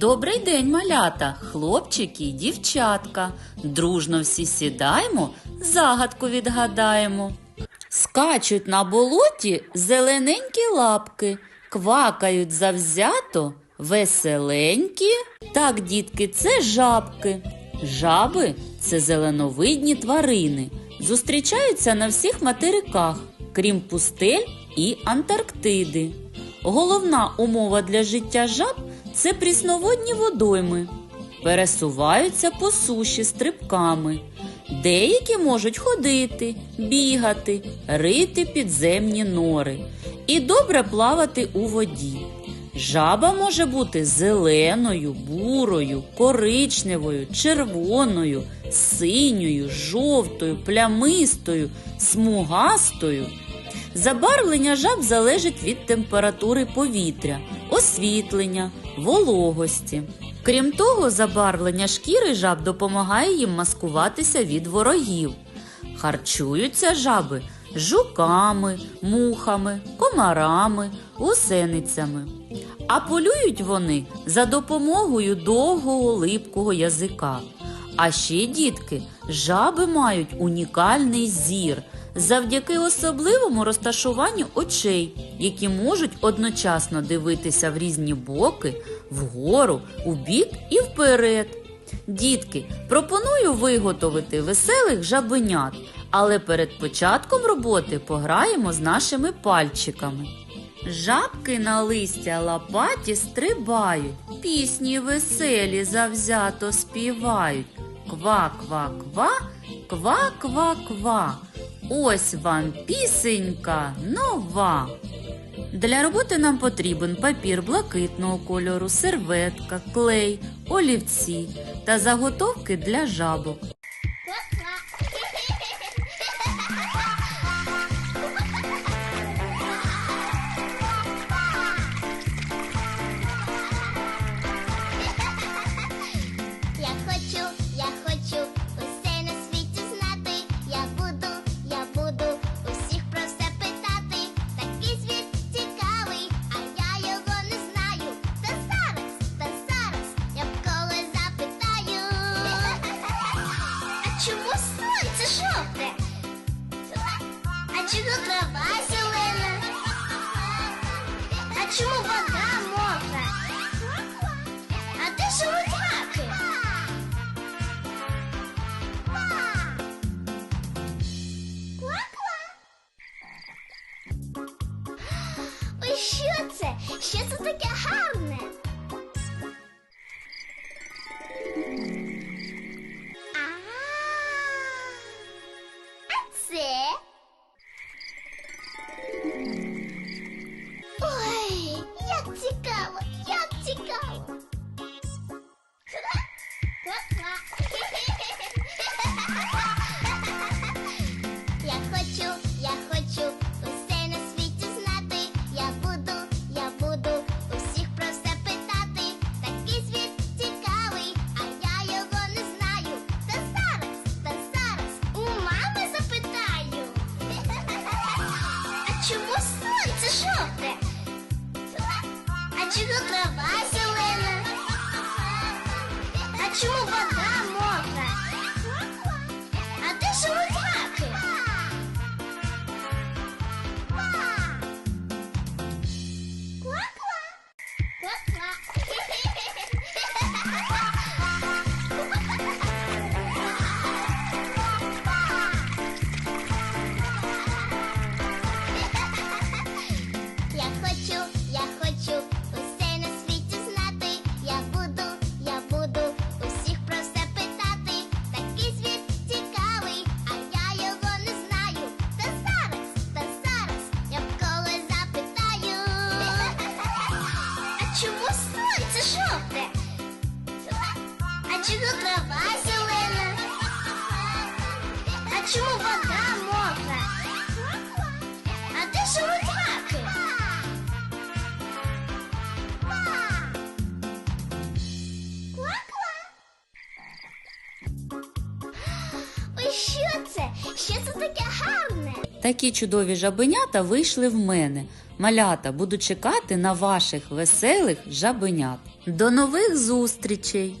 Добрий день, малята, хлопчики і дівчатка. Дружно всі сідаємо, загадку відгадаємо. Скачуть на болоті зелененькі лапки, квакають завзято, веселенькі. Так, дітки, це жабки. Жаби це зеленовидні тварини. Зустрічаються на всіх материках, крім пустель і Антарктиди. Головна умова для життя жаб це прісноводні водойми. Пересуваються по суші стрибками. Деякі можуть ходити, бігати, рити підземні нори і добре плавати у воді. Жаба може бути зеленою, бурою, коричневою, червоною, синьою, жовтою, плямистою, смугастою. Забарвлення жаб залежить від температури повітря, освітлення, вологості. Крім того, забарвлення шкіри жаб допомагає їм маскуватися від ворогів. Харчуються жаби жуками, мухами, комарами, гусеницями. А полюють вони за допомогою довгого липкого язика. А ще, дітки, жаби мають унікальний зір завдяки особливому розташуванню очей, які можуть одночасно дивитися в різні боки, вгору, у бік і вперед. Дітки, пропоную виготовити веселих жабенят, але перед початком роботи пограємо з нашими пальчиками. Жабки на листя лопаті стрибають, пісні веселі завзято співають. Ква-ква-ква, ква-ква-ква. Ось вам пісенька нова. Для роботи нам потрібен папір блакитного кольору, серветка, клей, олівці та заготовки для жабок. Чому сонце жовте? А чому трава зелена? А чому вода мокра? А де ж рудяки? Ой, що це? Що це таке гарне? Чому сонце жовте? А чому трава зелена? А чому вода мокра? А де ж рудяки? А чому трава зелена? А чому вода мокра? А де ж рудяки? Ой, що це? Що це таке гарне? Такі чудові жабенята вийшли в мене. Малята, буду чекати на ваших веселих жабенят. До нових зустрічей!